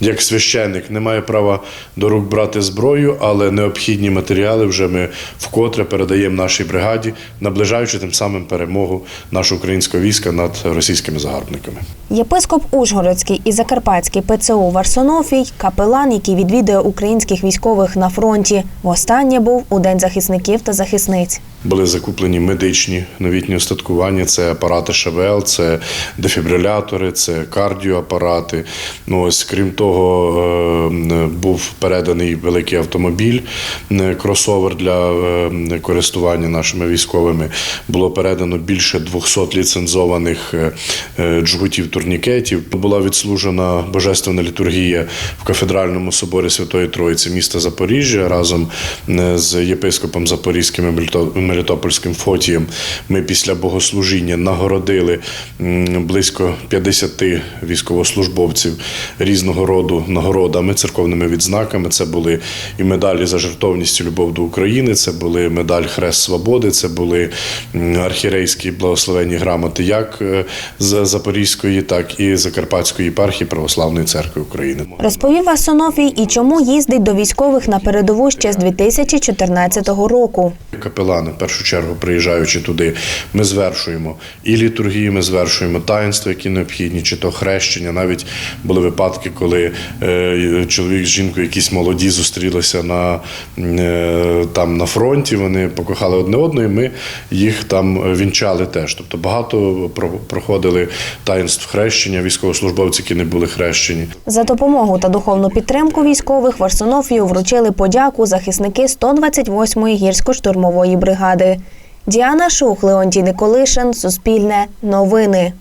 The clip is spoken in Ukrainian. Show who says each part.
Speaker 1: Як священник не має права до рук брати зброю, але необхідні матеріали вже ми вкотре передаємо нашій бригаді, наближаючи тим самим перемогу нашого українського війська над російськими загарбниками.
Speaker 2: Єпископ Ужгородський і Закарпатський ПЦУ Варсонофій – капелан, який відвідує українських військових на фронті. Востаннє був у День захисників та захисниць.
Speaker 1: Були закуплені медичні новітні устаткування. Це апарати ШВЛ, це дефібрилятори, це кардіоапарати. Ну ось крім того, е, був переданий великий автомобіль, кросовер для е, користування нашими військовими. Було передано більше 200 ліцензованих е, джгутів турнікетів. Була відслужена божественна літургія в кафедральному соборі Святої Троїці міста Запоріжжя разом з єпископом Запорізьким Мелітопольським Фотієм. Ми після богослужіння нагородили близько 50 військовослужбовців різного роду нагородами, церковними відзнаками. Це були і медалі за жертовність і любов до України, це були медаль Хрест Свободи, це були архірейські благословенні грамоти як е, з Запорізької, так і Закарпатської єпархії Православної церкви України.
Speaker 2: Розповів Варсонофій і чому їздить до військових на передову ще з 2014 року.
Speaker 1: Капелани, першу чергу, приїжджаючи туди, ми звершуємо і літургію, ми звершуємо таїнства, які необхідні, чи то хрещення. Навіть були випадки, коли е, чоловік з жінкою, якісь молоді, зустрілися на, е, там на фронті. Вони покохали одне одного, і ми їх там вінчали теж. Тобто багато про- проходили таїнств хрещення, військовослужбовці, які не були хрещені.
Speaker 2: За допомогу та духовну підтримку військових Варсонофію вручили подяку захисники 128-ї гірсько-штурмової бригади. Діана Шух, Леонтій Николишин, Суспільне, Новини.